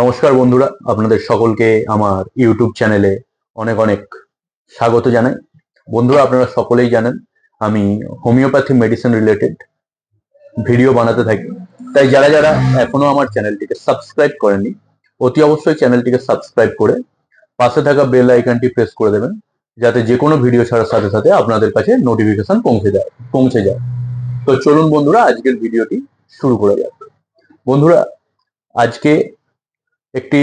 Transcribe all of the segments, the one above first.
নমস্কার বন্ধুরা, আপনাদের সকলকে আমার ইউটিউব চ্যানেলে অনেক অনেক স্বাগত জানাই। বন্ধুরা, আপনারা সকলেই জানেন, আমি হোমিওপ্যাথি মেডিসিন রিলেটেড ভিডিও বানাতে থাকি। তাই যারা যারা এখনও আমার চ্যানেলটিকে সাবস্ক্রাইব করেননি, অতি অবশ্যই চ্যানেলটিকে সাবস্ক্রাইব করে পাশে থাকা বেল আইকনটি প্রেস করে দেবেন, যাতে যে কোনো ভিডিও ছাড়ার সাথে সাথে আপনাদের কাছে নোটিফিকেশন পৌঁছে যায় পৌঁছে যায়। তো চলুন বন্ধুরা, আজকের ভিডিওটি শুরু করা যাক। বন্ধুরা, আজকে একটি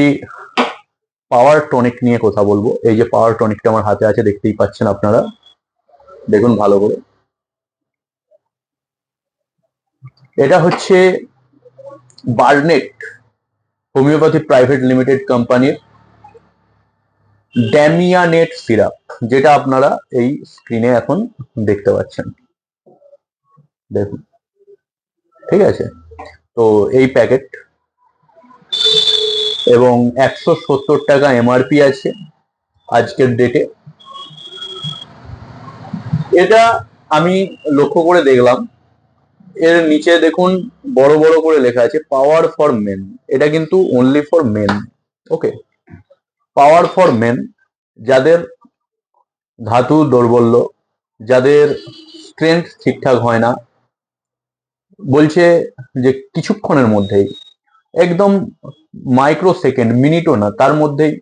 পাওয়ার টনিক নিয়ে কথা বলব। এই যে পাওয়ার টনিকটা আমার হাতে আছে, দেখতেই পাচ্ছেন আপনারা। দেখুন ভালো করে। এটা হচ্ছে বার্নেট, হোমিওপ্যাথি প্রাইভেট লিমিটেড কোম্পানির ড্যামিয়ানেট সিরাপ, যেটা আপনারা এই স্ক্রিনে এখন দেখতে পাচ্ছেন। দেখুন। ঠিক আছে? তো এই প্যাকেট এবং একশো সত্তর টাকা এমআরপি আছে আজকের ডেটে এটা আমি লক্ষ্য করে দেখলাম। এর নিচে দেখুন বড় বড় করে লেখা আছে পাওয়ার ফর মেন এটা কিন্তু only for men okay power for men যাদের ধাতু দৌর্বল্য যাদের স্ট্রেংথ ঠিকঠাক হয় না, বলছে যে কিছুক্ষণের মধ্যেই, একদম মাইক্রো সেকেন্ড মিনিটও না, তার মধ্যেই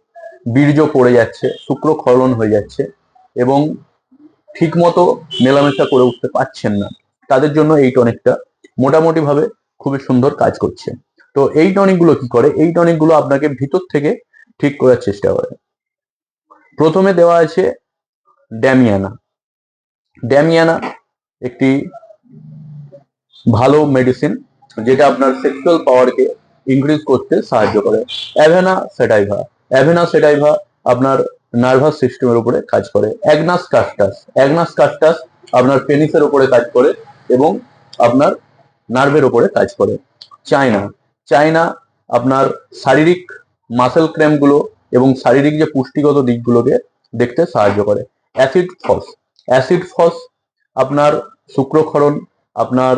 বীর্য পড়ে যাচ্ছে, শুক্র ক্ষরণ হয়ে যাচ্ছে এবং ঠিকমতো মেলামেশা করে উঠতে পারছেন না। তাদের জন্য এই টনিকটা মোটামুটি ভাবে খুবই সুন্দর কাজ করছে। তো এই টনিকগুলো কি করে? এই টনিকগুলো আপনাকে ভিতর থেকে ঠিক করার চেষ্টা করে। প্রথমে দেওয়া আছে ড্যামিয়ানা। ড্যামিয়ানা একটি ভালো মেডিসিন যেটা আপনার সেক্সুয়াল পাওয়ারকে ইনক্রিজ করতে সাহায্য করে। অ্যাভেনা সেটাইভা। অ্যাভেনা সেটাইভা আপনার নার্ভাস সিস্টেমের উপরে কাজ করে। অ্যাগনাস কাস্টাস অ্যাগনাস কাস্টাস আপনার পেনিসের উপরে কাজ করে এবং আপনার নার্ভের উপরে কাজ করে। চায়না চায়না আপনার শারীরিক মাসেল ক্র্যাম্পগুলো এবং শারীরিক যে পুষ্টিগত দিকগুলোকে দেখতে সাহায্য করে। অ্যাসিড ফস অ্যাসিড ফস আপনার শুক্রক্ষরণ, আপনার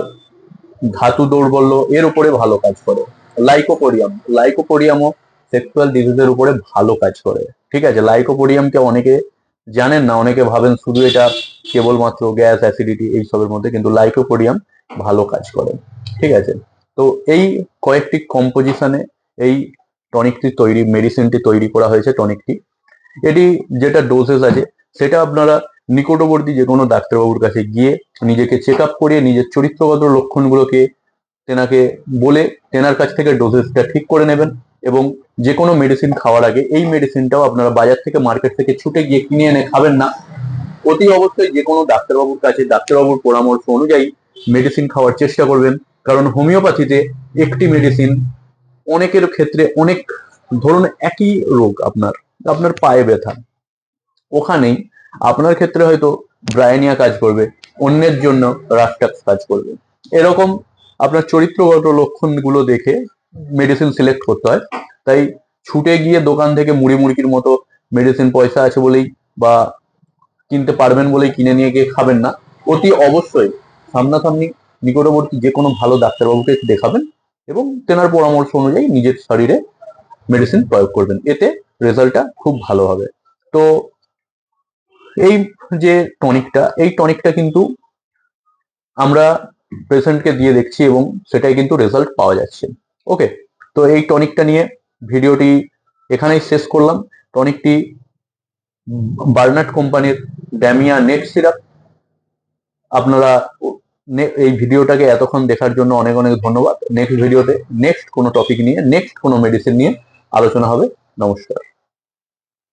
ধাতু দৌর্বল্য এর উপরে ভালো কাজ করে। লাইকোপোডিয়াম লাইকোপোডিয়ামও সেক্সুয়াল ডিজিজের উপরে ভালো কাজ করে। ঠিক আছে? লাইকোপোডিয়ামকে অনেকে জানেন না, অনেকে ভাবেন শুধু এটা কেবলমাত্র গ্যাস অ্যাসিডিটি এইসবের মধ্যে, কিন্তু লাইকোপোডিয়াম ভালো কাজ করে। ঠিক আছে? তো এই কয়েকটি কম্পোজিশনে এই টনিকটি তৈরি মেডিসিনটি তৈরি করা হয়েছে টনিকটি এটি যেটা ডোজেস আছে, সেটা আপনারা নিকটবর্তী যে কোনো ডাক্তারবাবুর কাছে গিয়ে নিজেকে চেক আপ করিয়ে, নিজের চরিত্রগত লক্ষণগুলোকে তেনাকে বলে তেনার কাছ থেকে ডোজেসটা ঠিক করে নেবেন এবং যে কোনো মেডিসিন খাওয়ার আগে এই মেডিসিনটাও আপনারা বাজার থেকে মার্কেট থেকে ছুটে গিয়ে কিনে এনে খাবেন না। অতি অবশ্যই যে কোনো ডাক্তারবাবুর কাছে ডাক্তারবাবুর পরামর্শ অনুযায়ী মেডিসিন খাওয়ার চেষ্টা করবেন। কারণ হোমিওপ্যাথিতে একটি মেডিসিন অনেকের ক্ষেত্রে অনেক ধরুন একই রোগ আপনার আপনার পায়ে ব্যথা। ওখানেই আপনার ক্ষেত্রে হয়তো ব্রায়ানিয়া কাজ করবে, অন্যের জন্য রাস্টাক্স কাজ করবে। এরকম আপনার চরিত্রগত লক্ষণগুলো দেখে মেডিসিন সিলেক্ট করতে হয়। তাই ছুটে গিয়ে দোকান থেকে মুড়ি মুড়কির মতো মেডিসিন পয়সা আছে বলেই বা কিনতে পারবেন বলেই কিনে নিয়ে গিয়ে খাবেন না। অতি অবশ্যই সামনাসামনি নিকটবর্তী যে কোনো ভালো ডাক্তারবাবুকে দেখাবেন এবং তেনার পরামর্শ অনুযায়ী নিজের শরীরে মেডিসিন প্রয়োগ করবেন। এতে রেজাল্টটা খুব ভালো হবে। তো এই যে টনিকটা এই টনিকটা কিন্তু আমরা পেশেন্টকে দিয়ে দেখছি এবং সেটাই কিন্তু রেজাল্ট পাওয়া যাচ্ছে। ওকে তো এই টনিকটা নিয়ে ভিডিওটি এখানেই শেষ করলাম। টনিকটি বার্নাট কোম্পানির ড্যামিয়া নেট সিরাপ। আপনারা এই ভিডিওটাকে এতক্ষণ দেখার জন্য অনেক অনেক ধন্যবাদ। নেক্সট ভিডিওতে নেক্সট কোনো টপিক নিয়ে নেক্সট কোনো মেডিসিন নিয়ে আলোচনা হবে। নমস্কার।